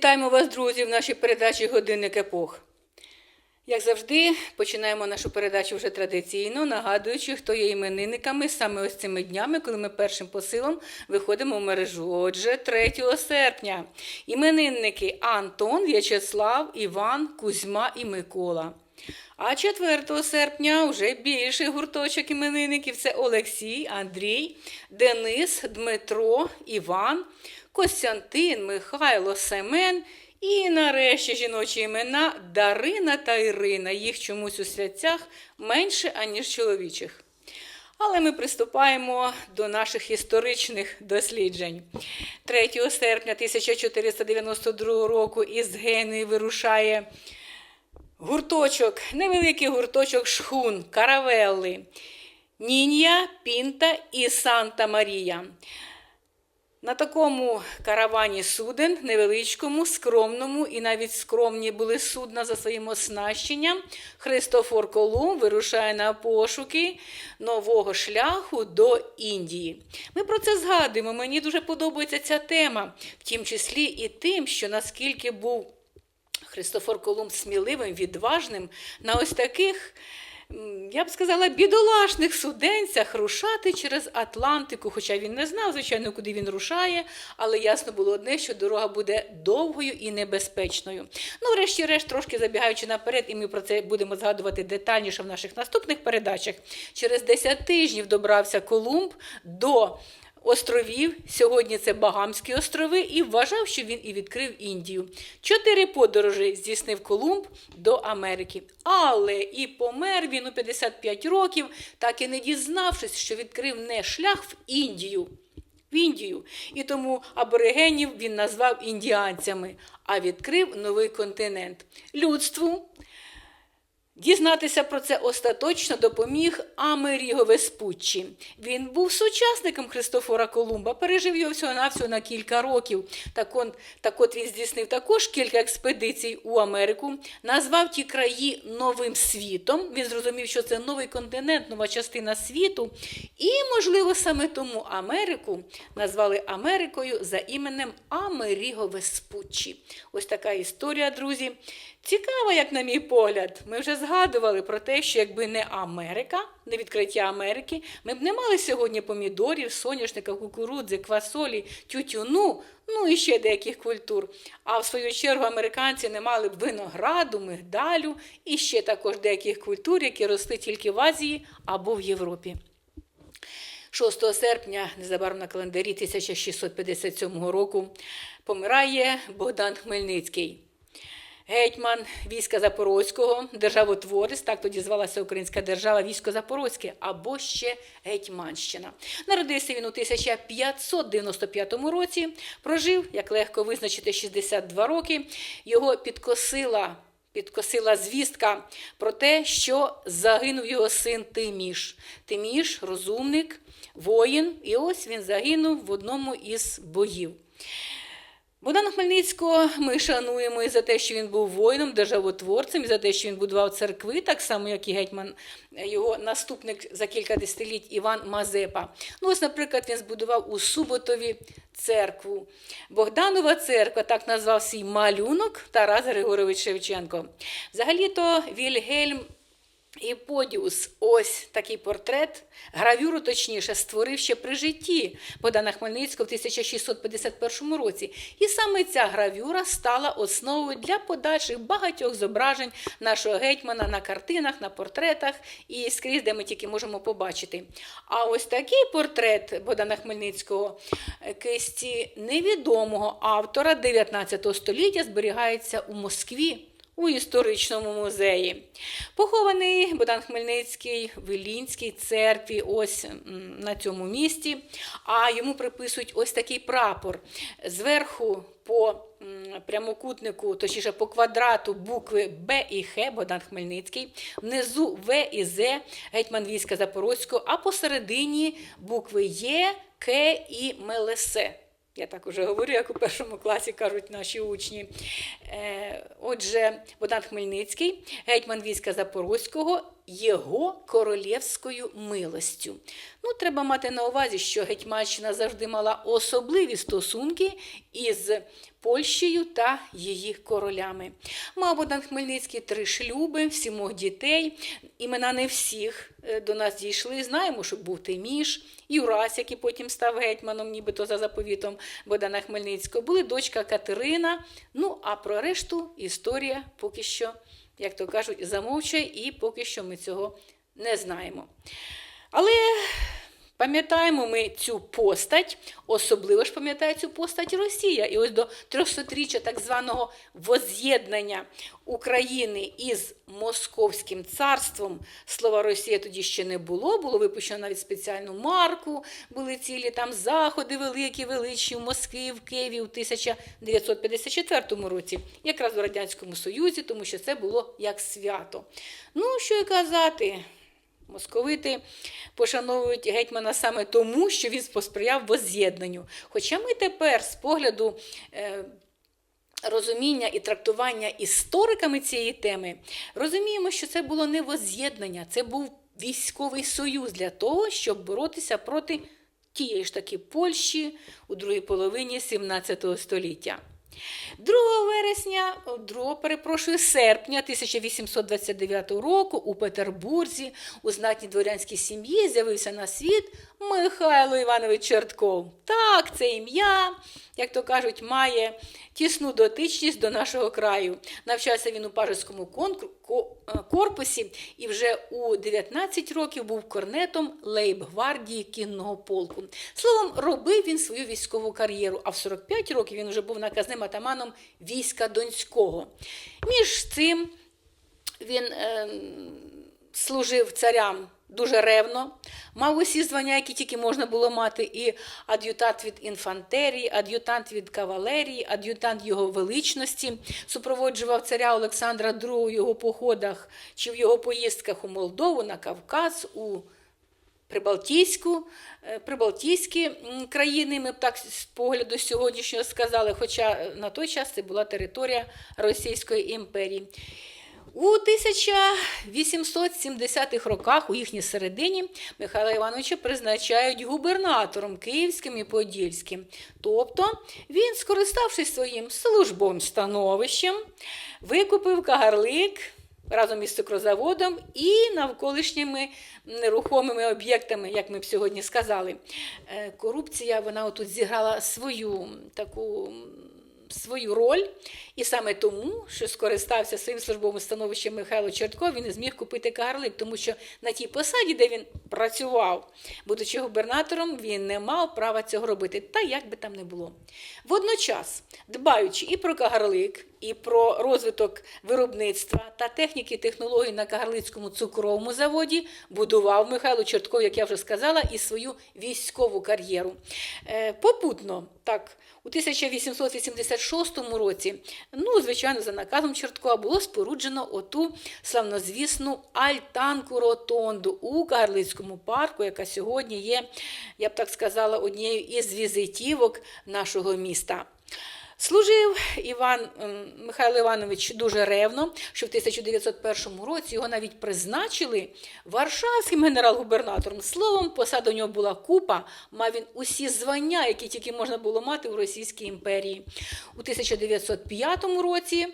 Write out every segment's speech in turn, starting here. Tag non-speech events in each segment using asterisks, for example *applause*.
Вітаємо вас, друзі, в нашій передачі Годинник епох. Як завжди, починаємо нашу передачу вже традиційно, нагадуючи, хто є іменинниками саме ось цими днями, коли ми першим посилом виходимо в мережу. Отже, 3 серпня. Іменинники Антон, В'ячеслав, Іван, Кузьма і Микола. А 4 серпня вже більший гурточок іменинників це Олексій, Андрій, Денис, Дмитро, Іван, Костянтин, Михайло, Семен і нарешті жіночі імена Дарина та Ірина. Їх чомусь у святцях менше, аніж чоловічих. Але ми приступаємо до наших історичних досліджень. 3 серпня 1492 року із Генуї вирушає гурточок, невеликий гурточок шхун, каравелли, Нінья, Пінта і Санта Марія. На такому каравані суден, невеличкому, скромному і навіть скромні були судна за своїм оснащенням. Христофор Колумб вирушає на пошуки нового шляху до Індії. Ми про це згадуємо. Мені дуже подобається ця тема, в тім числі і тим, що наскільки був Христофор Колумб сміливим, відважним на ось таких я б сказала, бідолашних суденцях рушати через Атлантику. Хоча він не знав, звичайно, куди він рушає, але ясно було одне, що дорога буде довгою і небезпечною. Ну, врешті-решт, трошки забігаючи наперед, і ми про це будемо згадувати детальніше в наших наступних передачах. Через 10 тижнів добрався Колумб до. Островів, сьогодні це Багамські острови, і вважав, що він і відкрив Індію. Чотири подорожі здійснив Колумб до Америки. Але і помер він у 55 років, так і не дізнавшись, що відкрив не шлях в Індію. В Індію. І тому аборигенів він назвав індіанцями, а відкрив новий континент. Людству Дізнатися про це остаточно допоміг Амеріго Веспуччі. Він був сучасником Христофора Колумба, пережив його всього-навсього на кілька років. Так, он, так от він здійснив також кілька експедицій у Америку, назвав ті краї новим світом. Він зрозумів, що це новий континент, нова частина світу. І, можливо, саме тому Америку назвали Америкою за іменем Амеріго Веспуччі. Ось така історія, друзі. Цікаво, як на мій погляд, ми вже згадували про те, що якби не Америка, не відкриття Америки, ми б не мали сьогодні помідорів, соняшника, кукурудзи, квасолі, тютюну, ну і ще деяких культур. А в свою чергу американці не мали б винограду, мигдалю і ще також деяких культур, які росли тільки в Азії або в Європі. 6 серпня, незабаром на календарі 1657 року, помирає Богдан Хмельницький. Гетьман війська Запорозького, державотворець, так тоді звалася Українська держава, військо Запорозьке або ще Гетьманщина. Народився він у 1595 році, прожив, як легко визначити, 62 роки. Його підкосила. Підкосила звістка про те, що загинув його син Тиміш. Тиміш розумник, воїн, і ось він загинув в одному із боїв. Богдана Хмельницького ми шануємо і за те, що він був воїном, державотворцем, і за те, що він будував церкви, так само, як і гетьман, його наступник за кілька десятиліть Іван Мазепа. Ну, ось, наприклад, він збудував у Суботові церкву. Богданова церква, так назвав свій малюнок Тарас Григорович Шевченко. Взагалі-то Вільгельм. І Подіус, ось такий портрет, гравюру, точніше, створив ще при житті Богдана Хмельницького в 1651 році. І саме ця гравюра стала основою для подальших багатьох зображень нашого гетьмана на картинах, на портретах і скрізь, де ми тільки можемо побачити. А ось такий портрет Богдана Хмельницького кисті невідомого автора 19 століття зберігається у Москві у історичному музеї. Похований Богдан Хмельницький в Ілінській церкві, ось на цьому місці, а йому приписують ось такий прапор. Зверху по прямокутнику, точніше по квадрату букви Б і Х, Богдан Хмельницький, внизу В і З, гетьман війська Запорозького, а посередині букви Є, К і МЛС. Я так уже говорю, як у першому класі кажуть наші учні. Е, отже, Богдан Хмельницький, гетьман війська Запорозького, його королівською милостю. Ну, Треба мати на увазі, що Гетьманщина завжди мала особливі стосунки із Польщею та її королями. Мав Богдан Хмельницький три шлюби, сімох дітей. Імена не всіх е, до нас дійшли. Знаємо, що був Тиміш, Юрась, який потім став гетьманом, нібито за заповітом Богдана Хмельницького. Були дочка Катерина. Ну, а про решту історія поки що, як то кажуть, замовчає, і поки що ми цього не знаємо. Але Пам'ятаємо ми цю постать, особливо ж пам'ятає цю постать Росія. І ось до 300-річчя так званого воз'єднання України із Московським царством слова Росія тоді ще не було. Було випущено навіть спеціальну марку, були цілі там заходи великі, величі в Москві, в Києві у 1954 році, якраз у Радянському Союзі, тому що це було як свято. Ну, що й казати. Московити пошановують гетьмана саме тому, що він посприяв воз'єднанню. Хоча ми тепер, з погляду е, розуміння і трактування істориками цієї теми, розуміємо, що це було не воз'єднання, це був військовий союз для того, щоб боротися проти тієї ж таки Польщі у другій половині 17 століття. 2 вересня, 2, перепрошую, серпня 1829 року у Петербурзі у знатній дворянській сім'ї з'явився на світ Михайло Іванович Чертков. Так, це ім'я, як то кажуть, має тісну дотичність до нашого краю. Навчався він у Пажеському корпусі і вже у 19 років був корнетом лейб-гвардії кінного полку. Словом, робив він свою військову кар'єру, а в 45 років він вже був наказним атаманом війська Донського. Між цим він е, служив царям дуже ревно, мав усі звання, які тільки можна було мати, і ад'ютант від інфантерії, ад'ютант від кавалерії, ад'ютант його величності, супроводжував царя Олександра II у його походах чи в його поїздках у Молдову, на Кавказ. у Прибалтійську, е, Прибалтійські країни, ми б так з погляду сьогоднішнього сказали, хоча на той час це була територія Російської імперії. У 1870-х роках у їхній середині Михайла Івановича призначають губернатором Київським і Подільським. Тобто він, скориставшись своїм службовим становищем, викупив Кагарлик разом із цукрозаводом і навколишніми нерухомими об'єктами, як ми б сьогодні сказали. Е, корупція вона тут зіграла свою таку свою роль, і саме тому, що скористався своїм службовим становищем Михайло Чортко, він не зміг купити карлик, тому що на тій посаді, де він працював, будучи губернатором, він не мав права цього робити, та як би там не було. Водночас, дбаючи і про кагарлик, і про розвиток виробництва та техніки технологій на Кагарлицькому цукровому заводі, будував Михайло Чортков, як я вже сказала, і свою військову кар'єру. Е, попутно, так, у 1886 році, ну, звичайно, за наказом Чорткова було споруджено оту славнозвісну альтанку Ротонду у Кагарлицькому парку, яка сьогодні є, я б так сказала, однією із візитівок нашого міста. Служив Іван Михайло Іванович дуже ревно, що в 1901 році його навіть призначили Варшавським генерал-губернатором. Словом, посада у нього була купа, мав він усі звання, які тільки можна було мати в Російській імперії. У 1905 році.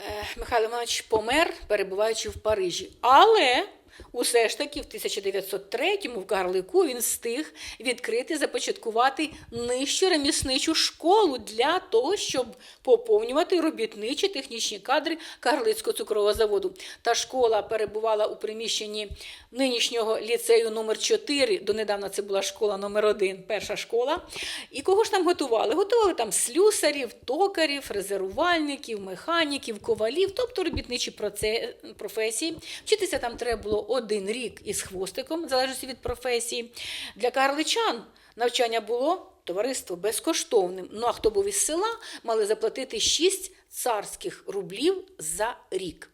Е, Михайло Іванович помер, перебуваючи в Парижі. Але Усе ж таки, в 1903-му в Карлику він встиг відкрити, започаткувати нижчу ремісничу школу для того, щоб поповнювати робітничі технічні кадри Карлицького цукрового заводу. Та школа перебувала у приміщенні нинішнього ліцею номер 4 Донедавна це була школа номер 1 перша школа. І кого ж там готували? Готували там слюсарів, токарів, фрезерувальників, механіків, ковалів, тобто робітничі професії. Вчитися там треба було один рік із хвостиком, залежно від професії. Для карличан навчання було товариство безкоштовним. Ну а хто був із села, мали заплатити 6 царських рублів за рік.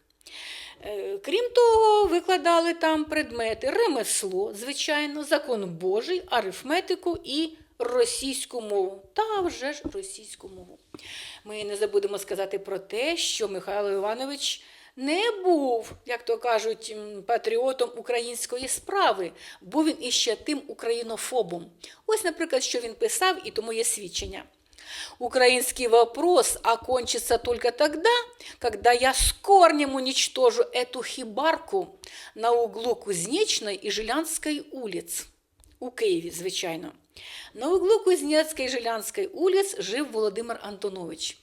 Е, крім того, викладали там предмети ремесло, звичайно, закон Божий, арифметику і російську мову. Та вже ж російську мову. Ми не забудемо сказати про те, що Михайло Іванович не був, як то кажуть, патріотом української справи, був він іще тим українофобом. Ось, наприклад, що він писав, і тому є свідчення. Украинский вопрос окончится только тогда, когда я с корнем уничтожу эту хибарку на углу Кузнечной и Жилянской улиц. У Києві, звичайно. На углу Кузнецької і Жилянської улиць жив Володимир Антонович.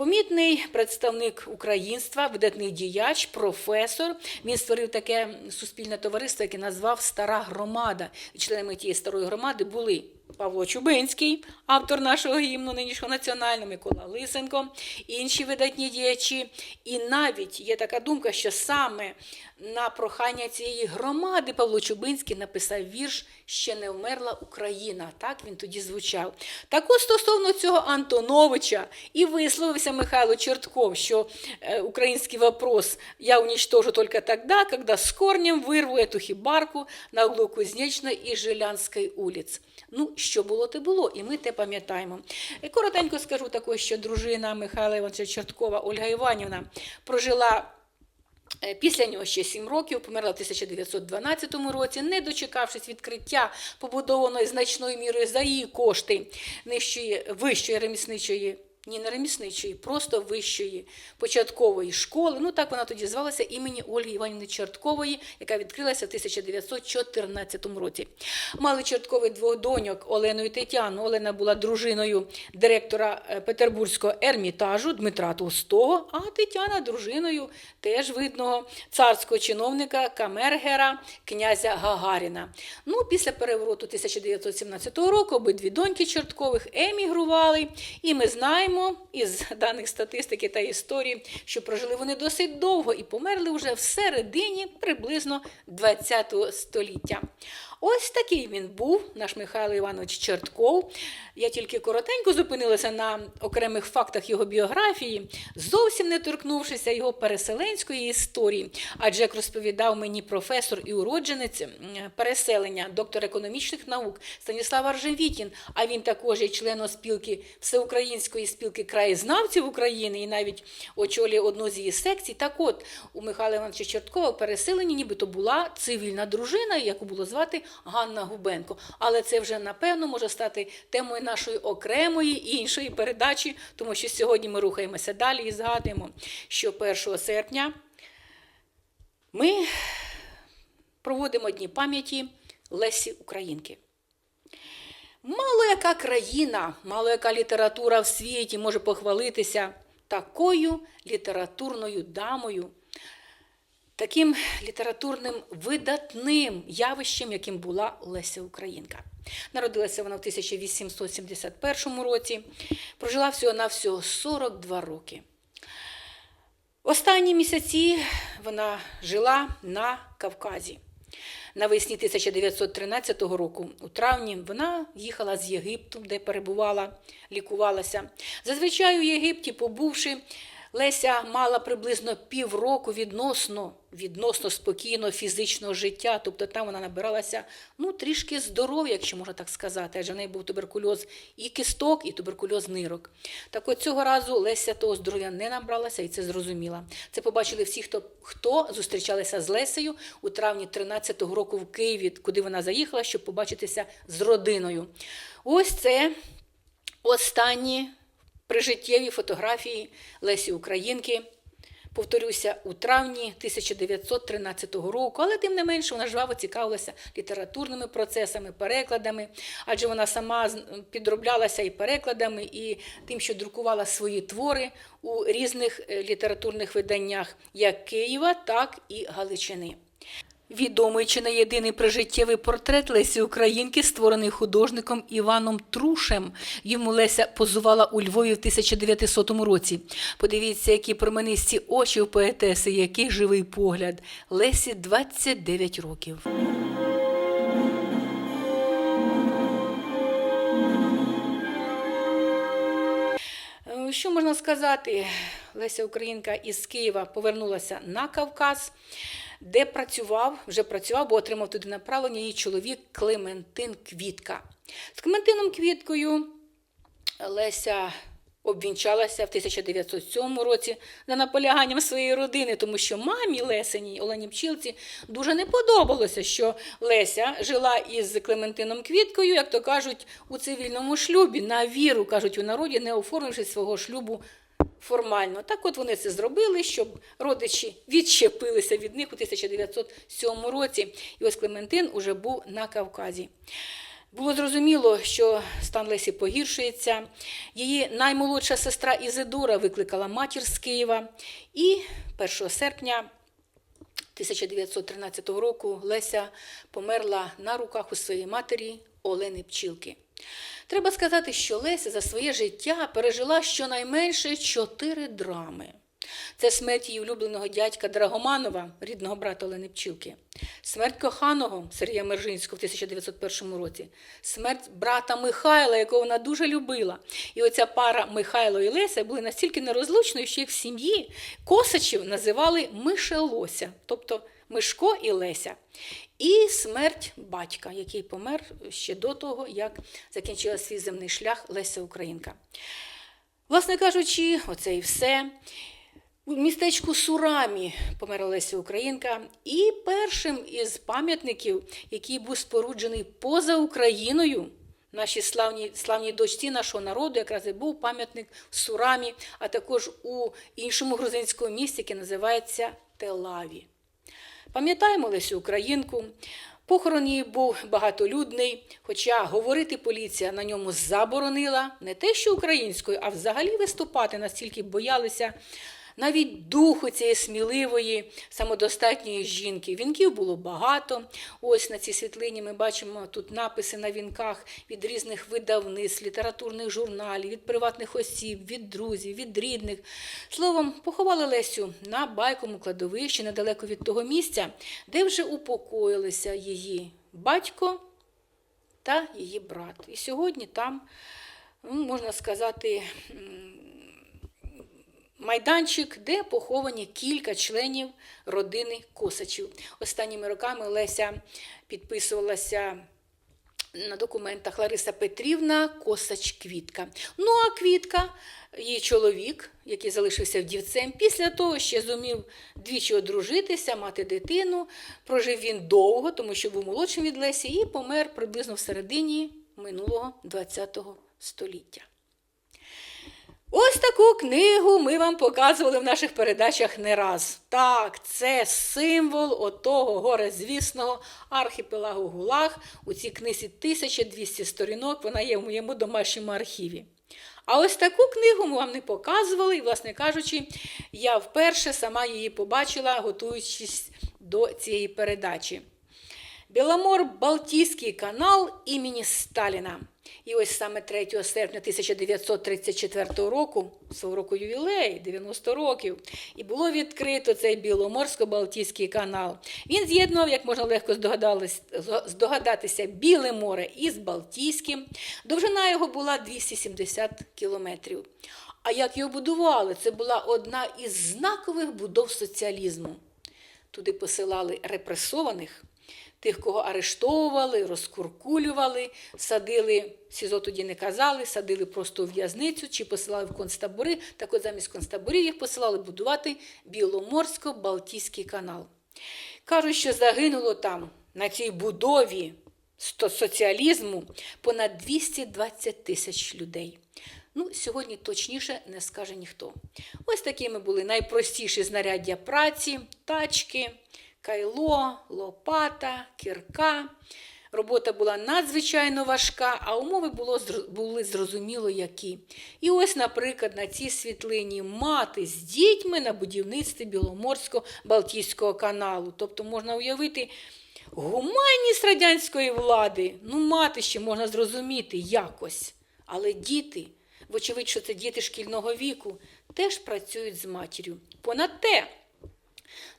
Помітний представник українства, видатний діяч, професор. Він створив таке суспільне товариство, яке назвав Стара громада. Членами тієї старої громади були Павло Чубинський, автор нашого гімну нинішнього національного, Микола Лисенко, інші видатні діячі. І навіть є така думка, що саме на прохання цієї громади Павло Чубинський написав вірш Ще не вмерла Україна. Так він тоді звучав. Так ось стосовно цього Антоновича і висловився Михайло Чертков, що е, український вопрос я уничтожу тільки тоді, коли з корнем вирву эту хібарку на углу Кузнечної і Жилянської улиць. Ну, що було, те було, і ми те пам'ятаємо. Коротенько скажу також, що дружина Михайла Івановича Черткова Ольга Іванівна прожила. Е, Після нього ще 7 років померла в 1912 році, не дочекавшись відкриття побудованої значною мірою за її кошти нижчої вищої ремісничої. Ні, не ремісничої, просто вищої початкової школи. Ну так вона тоді звалася імені Ольги Іванівни Чорткової, яка відкрилася в 1914 році. Мали Чорткові двох доньок Олену і Тетяну. Олена була дружиною директора е, Петербурзького ермітажу Дмитра Толстого, а Тетяна дружиною теж видного царського чиновника Камергера князя Гагаріна. Ну, після перевороту 1917 року обидві доньки Чорткових емігрували, і ми знаємо із даних статистики та історії, що прожили вони досить довго і померли вже в середині приблизно ХХ століття. Ось такий він був, наш Михайло Іванович Чертков. Я тільки коротенько зупинилася на окремих фактах його біографії, зовсім не торкнувшися його переселенської історії. Адже як розповідав мені професор і уродженець переселення, доктор економічних наук Станіслав Аржевітін, а він також є членом спілки Всеукраїнської спілки краєзнавців України і навіть очолює одну з її секцій. Так от у Михайла Івановича Черткова переселені нібито була цивільна дружина, яку було звати Ганна Губенко. Але це вже напевно може стати темою нашої окремої іншої передачі, тому що сьогодні ми рухаємося далі і згадуємо, що 1 серпня ми проводимо Дні пам'яті Лесі Українки. Мало яка країна, мало яка література в світі може похвалитися такою літературною дамою, таким літературним видатним явищем, яким була Леся Українка. Народилася вона в 1871 році, прожила всього-навсього 42 роки. Останні місяці вона жила на Кавказі. Навесні 1913 року, у травні, вона їхала з Єгипту, де перебувала, лікувалася. Зазвичай у Єгипті, побувши, Леся мала приблизно півроку відносно, відносно спокійного фізичного життя, тобто там вона набиралася ну, трішки здоров'я, якщо можна так сказати, адже в неї був туберкульоз і кісток, і туберкульоз нирок. Так от цього разу Леся того здоров'я не набралася і це зрозуміла. Це побачили всі, хто, хто зустрічалися з Лесею у травні 13-го року в Києві, куди вона заїхала, щоб побачитися з родиною. Ось це останні прижиттєві фотографії Лесі Українки. Повторюся, у травні 1913 року, але тим не менше вона жваво цікавилася літературними процесами, перекладами, адже вона сама підроблялася і перекладами, і тим, що друкувала свої твори у різних е, літературних виданнях як Києва, так і Галичини. Відомий чи не єдиний прижиттєвий портрет Лесі Українки, створений художником Іваном Трушем. Йому Леся позувала у Львові в 1900 році. Подивіться, які променисті очі у поетеси, який живий погляд. Лесі 29 років. Е, Що можна сказати? Леся Українка із Києва повернулася на Кавказ, де працював, вже працював, бо отримав туди направлення її чоловік Клементин Квітка. З Клементином Квіткою Леся обвінчалася в 1907 році за наполяганням своєї родини, тому що мамі Лесеній Олені Пчілці дуже не подобалося, що Леся жила із Клементином Квіткою, як то кажуть, у цивільному шлюбі, на віру, кажуть у народі, не оформивши свого шлюбу формально. Так от вони це зробили, щоб родичі відчепилися від них у 1907 році. І ось Клементин уже був на Кавказі. Було зрозуміло, що стан Лесі погіршується. Її наймолодша сестра Ізидора викликала матір з Києва. І 1 серпня 1913 року Леся померла на руках у своєї матері Олени Пчілки. Треба сказати, що Леся за своє життя пережила щонайменше чотири драми. Це смерть її улюбленого дядька Драгоманова, рідного брата Олени Пчілки, смерть коханого Сергія Мержинського в 1901 році, смерть брата Михайла, якого вона дуже любила. І оця пара Михайло і Леся були настільки нерозлучною, що їх в сім'ї Косачів називали Мишелося, тобто Мишко і Леся. І смерть батька, який помер ще до того, як закінчила свій земний шлях Леся Українка. Власне кажучи, оце і все. У містечку Сурамі померла Леся Українка, і першим із пам'ятників, який був споруджений поза Україною, нашій славній, славній дочці нашого народу, якраз і був пам'ятник в Сурамі, а також у іншому грузинському місті, яке називається Телаві. Пам'ятаємо Лесю Українку. Похорон її був багатолюдний, хоча говорити поліція на ньому заборонила не те, що українською, а взагалі виступати настільки боялися навіть духу цієї сміливої, самодостатньої жінки. Вінків було багато. Ось на цій світлині ми бачимо тут написи на вінках від різних видавництв, літературних журналів, від приватних осіб, від друзів, від рідних. Словом, поховали Лесю на байкому кладовищі недалеко від того місця, де вже упокоїлися її батько та її брат. І сьогодні там, ну, можна сказати, майданчик, де поховані кілька членів родини Косачів. Останніми роками Леся підписувалася на документах Лариса Петрівна Косач Квітка. Ну а Квітка, її чоловік, який залишився вдівцем, після того ще зумів двічі одружитися, мати дитину. Прожив він довго, тому що був молодшим від Лесі, і помер приблизно в середині минулого ХХ століття. Ось таку книгу ми вам показували в наших передачах не раз. Так, це символ отого горе-звісного архіпелагу Гулаг. У цій книзі 1200 сторінок, вона є в моєму домашньому архіві. А ось таку книгу ми вам не показували, і, власне кажучи, я вперше сама її побачила, готуючись до цієї передачі. Біломор Балтійський канал імені Сталіна. І ось саме 3 серпня 1934 року, свого року ювілей, 90 років, і було відкрито цей Біломорсько-Балтійський канал. Він з'єднував, як можна легко здогадатися, Біле море із Балтійським. Довжина його була 270 кілометрів. А як його будували? Це була одна із знакових будов соціалізму. Туди посилали репресованих тих, кого арештовували, розкуркулювали, садили, СІЗО тоді не казали, садили просто у в'язницю чи посилали в концтабори. Так от замість концтаборів їх посилали будувати Біломорсько-Балтійський канал. Кажуть, що загинуло там на цій будові соціалізму понад 220 тисяч людей. Ну, Сьогодні точніше не скаже ніхто. Ось такими були найпростіші знаряддя праці, тачки кайло, лопата, кірка. Робота була надзвичайно важка, а умови було, були зрозуміло які. І ось, наприклад, на цій світлині мати з дітьми на будівництві Біломорсько-Балтійського каналу. Тобто можна уявити гуманність радянської влади. Ну, мати ще можна зрозуміти якось. Але діти, вочевидь, що це діти шкільного віку, теж працюють з матір'ю. Понад те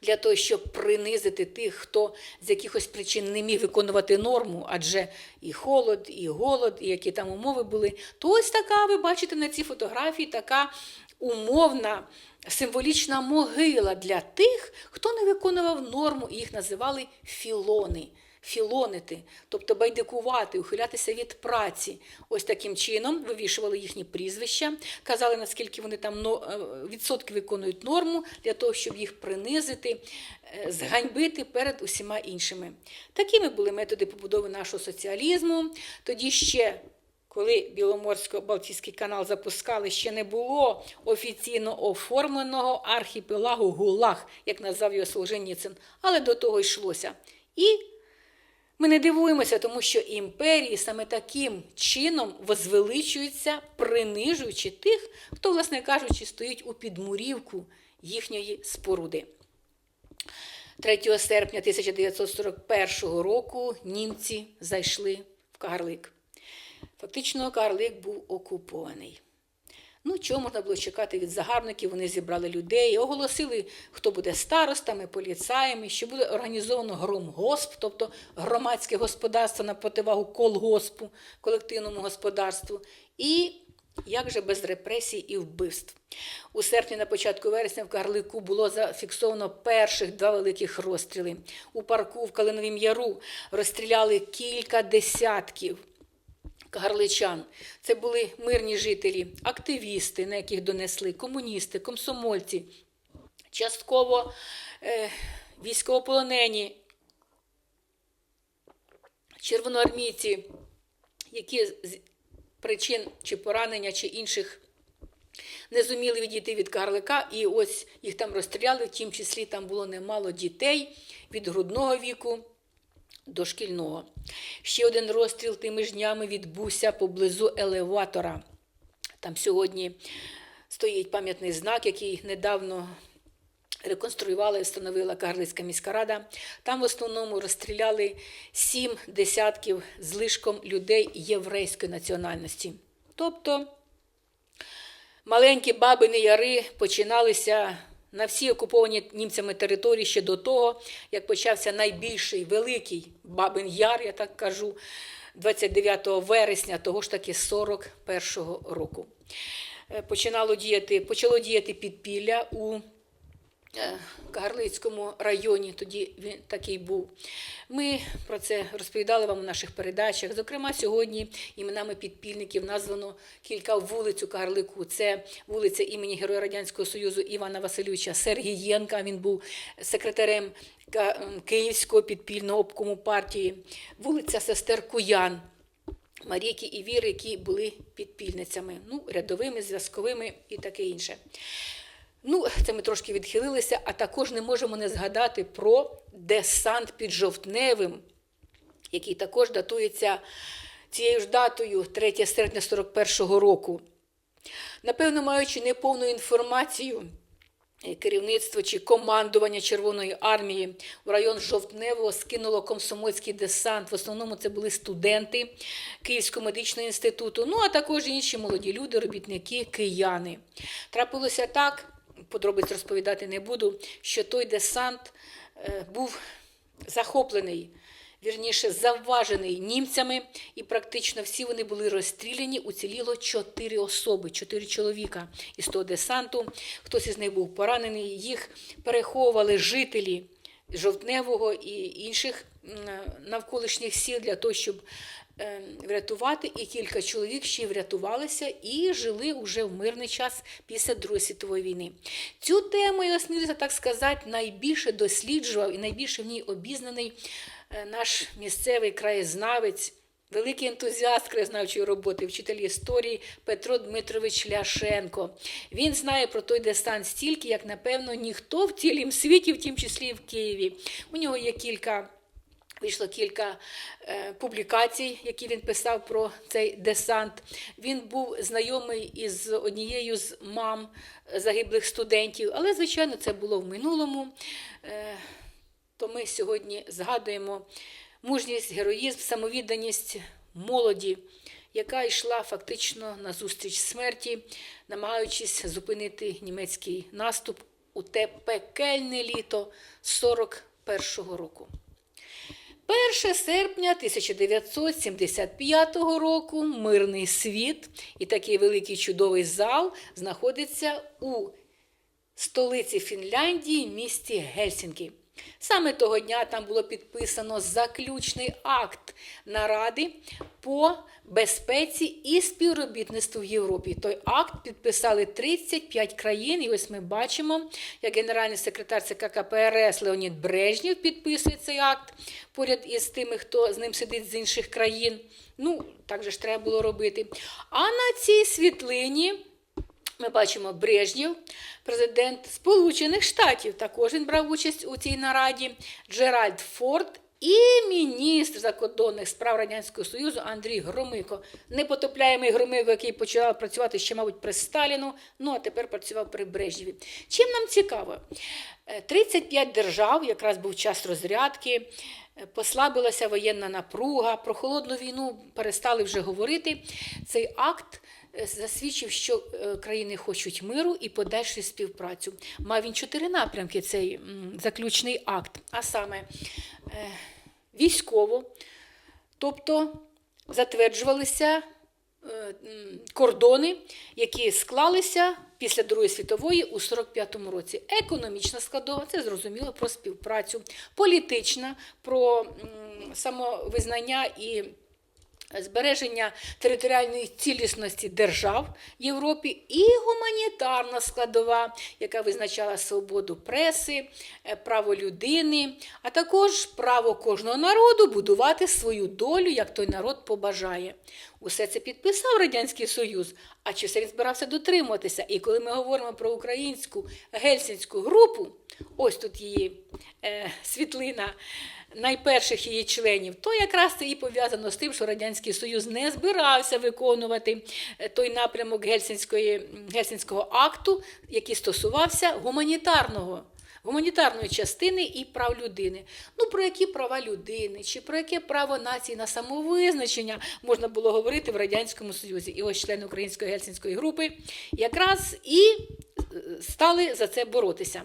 для того, щоб принизити тих, хто з якихось причин не міг виконувати норму, адже і холод, і голод, і які там умови були, то ось така, ви бачите на цій фотографії така умовна символічна могила для тих, хто не виконував норму, і їх називали філони. Філонити, тобто байдикувати, ухилятися від праці. Ось таким чином вивішували їхні прізвища, казали, наскільки вони там е, відсотки виконують норму для того, щоб їх принизити, е, зганьбити перед усіма іншими. Такими були методи побудови нашого соціалізму. Тоді ще коли Біломорсько-Балтійський канал запускали, ще не було офіційно оформленого архіпелагу ГУЛАГ, як назвав його Солженіцин, але до того йшлося. І ми не дивуємося, тому що імперії саме таким чином возвеличуються, принижуючи тих, хто, власне кажучи, стоїть у підмурівку їхньої споруди. 3 серпня 1941 року німці зайшли в Кагарлик. Фактично, Кагарлик був окупований. Ну, чого можна було чекати від загарбників? Вони зібрали людей, оголосили, хто буде старостами, поліцаями, що буде організовано громгосп, тобто громадське господарство на противагу колгоспу, колективному господарству. І як же без репресій і вбивств? У серпні на початку вересня в Карлику було зафіксовано перших два великих розстріли. У парку в Калиновім Яру розстріляли кілька десятків Гарличан. Це були мирні жителі, активісти, на яких донесли, комуністи, комсомольці, частково е, військовополонені, червоноармійці, які з причин чи поранення, чи інших не зуміли відійти від Карлика, і ось їх там розстріляли, в тім числі там було немало дітей від грудного віку до шкільного. Ще один розстріл тими ж днями відбувся поблизу елеватора. Там сьогодні стоїть пам'ятний знак, який недавно реконструювала і встановила Карлицька міська рада. Там в основному розстріляли сім десятків з лишком людей єврейської національності. Тобто маленькі бабини яри починалися на всі окуповані німцями території ще до того, як почався найбільший великий Бабин Яр, я так кажу, 29 вересня того ж таки 41-го року. Е, Починало діяти, почало діяти підпілля у Кагарлицькому районі, тоді він такий був. Ми про це розповідали вам у наших передачах. Зокрема, сьогодні іменами підпільників названо кілька вулиць у Кагарлику. Це вулиця імені Героя Радянського Союзу Івана Васильовича Сергієнка. Він був секретарем Київського підпільного обкому партії, вулиця Сестер Куян. Марійки і Віри, які були підпільницями, ну, рядовими, зв'язковими і таке інше. Ну, *laughs* це ми трошки відхилилися, а також не можемо не згадати про десант під Жовтневим, який також датується цією ж датою 3 серпня 41-го року. Напевно, маючи неповну інформацію, е, керівництво чи командування Червоної армії в район Жовтневого скинуло комсомольський десант. В основному це були студенти Київського медичного інституту, ну а також інші молоді люди, робітники, кияни. Трапилося так, подробиць розповідати не буду, що той десант е, був захоплений. Вірніше, завважений німцями, і практично всі вони були розстріляні. Уціліло чотири особи, чотири чоловіка із того десанту. Хтось із них був поранений. Їх переховували жителі Жовтневого і інших навколишніх сіл для того, щоб е, врятувати. І кілька чоловік ще врятувалися і жили уже в мирний час після Другої світової війни. Цю тему я осмілюся так сказати, найбільше досліджував і найбільше в ній обізнаний е, наш місцевий краєзнавець. Великий ентузіаст краєзнавчої роботи, вчитель історії Петро Дмитрович Ляшенко. Він знає про той десант стільки, як, напевно, ніхто в цілім світі, в тім числі і в Києві. У нього є кілька. Вийшло кілька е, публікацій, які він писав про цей десант. Він був знайомий із однією з мам загиблих студентів, але, звичайно, це було в минулому. Е, то ми сьогодні згадуємо мужність, героїзм, самовідданість молоді, яка йшла фактично на зустріч смерті, намагаючись зупинити німецький наступ у те пекельне літо 41-го року. 1 серпня 1975 року мирний світ і такий великий чудовий зал знаходиться у столиці Фінляндії, місті Гельсінкі. Саме того дня там було підписано заключний акт наради по безпеці і співробітництву в Європі. Той акт підписали 35 країн, і ось ми бачимо, як генеральний секретар ЦК КПРС Леонід Брежнєв підписує цей акт поряд із тими, хто з ним сидить з інших країн. Ну, так же ж треба було робити. А на цій світлині. Ми бачимо Брежнєв, президент Сполучених Штатів. Також він брав участь у цій нараді. Джеральд Форд і міністр закордонних справ Радянського Союзу Андрій Громико. Непотопляємий Громико, який почав працювати ще, мабуть, при Сталіну, ну а тепер працював при Брежнєві. Чим нам цікаво? Е, 35 держав, якраз був час розрядки. е, Послабилася воєнна напруга, про холодну війну перестали вже говорити. Цей акт е, засвідчив, що е, країни хочуть миру і подальшу співпрацю. Мав він чотири напрямки цей заключний акт, а саме е, військово, тобто затверджувалися е, кордони, які склалися після Другої світової у 45-му році. Економічна складова, це зрозуміло про співпрацю, політична, про самовизнання і збереження територіальної цілісності держав Європі і гуманітарна складова, яка визначала свободу преси, е, право людини, а також право кожного народу будувати свою долю, як той народ побажає. Усе це підписав Радянський Союз. А чи все він збирався дотримуватися? І коли ми говоримо про українську гельсінську групу, ось тут її е, світлина найперших її членів, то якраз це і пов'язано з тим, що Радянський Союз не збирався виконувати е, той напрямок Гельсінської, Гельсінського акту, який стосувався гуманітарного. Гуманітарної частини і прав людини. Ну про які права людини, чи про яке право нації на самовизначення можна було говорити в Радянському Союзі. І ось члени Української гельсінської групи якраз і е, стали за це боротися.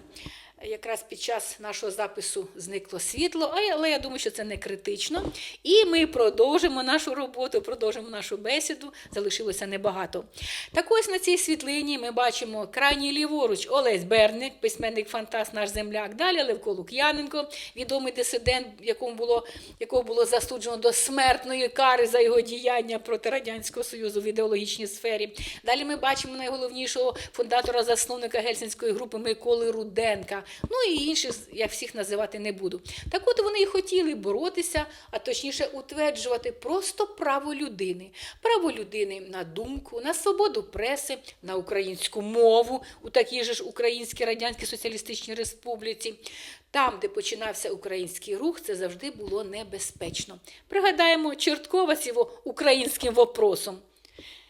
Якраз під час нашого запису зникло світло, але я думаю, що це не критично. І ми продовжимо нашу роботу, продовжимо нашу бесіду. Залишилося небагато. Так ось на цій світлині ми бачимо крайній ліворуч Олесь Берник, письменник фантаст, наш земляк. Далі Левко Лук'яненко, відомий дисидент, якому було, якого було засуджено до смертної кари за його діяння проти Радянського Союзу в ідеологічній сфері. Далі ми бачимо найголовнішого фундатора, засновника Гельсінської групи Миколи Руденка. Ну і інших, я всіх називати не буду. Так от вони і хотіли боротися, а точніше утверджувати просто право людини. Право людини на думку, на свободу преси, на українську мову у такій же ж Українській Радянській Соціалістичній Республіці. Там, де починався український рух, це завжди було небезпечно. Пригадаємо Чорткова з його українським вопросом.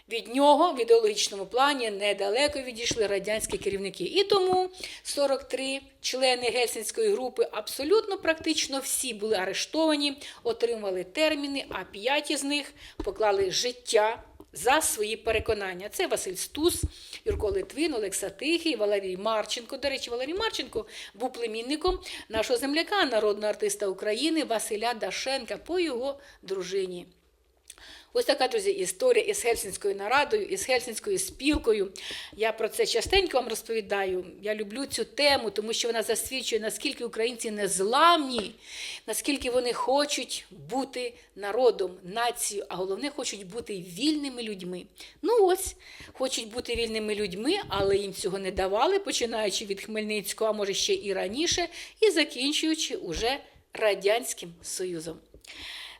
Від нього в ідеологічному плані недалеко відійшли радянські керівники. І тому 43 члени Гельсінської групи абсолютно практично всі були арештовані, отримали терміни, а п'ять з них поклали життя за свої переконання. Це Василь Стус, Юрко Литвин, Олекса Тихий, Валерій Марченко. До речі, Валерій Марченко був племінником нашого земляка, народного артиста України Василя Дашенка по його дружині. Ось така, друзі, історія із Гельсінською нарадою, із Гельсінською спілкою. Я про це частенько вам розповідаю. Я люблю цю тему, тому що вона засвідчує, наскільки українці незламні, наскільки вони хочуть бути народом, нацією, а головне, хочуть бути вільними людьми. Ну ось, хочуть бути вільними людьми, але їм цього не давали, починаючи від Хмельницького, а може ще і раніше, і закінчуючи уже Радянським Союзом.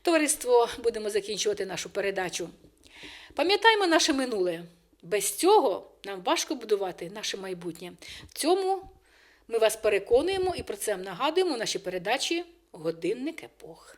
Товариство, будемо закінчувати нашу передачу. Пам'ятаємо наше минуле. Без цього нам важко будувати наше майбутнє. В цьому ми вас переконуємо і про це нагадуємо в нашій передачі Годинник епох.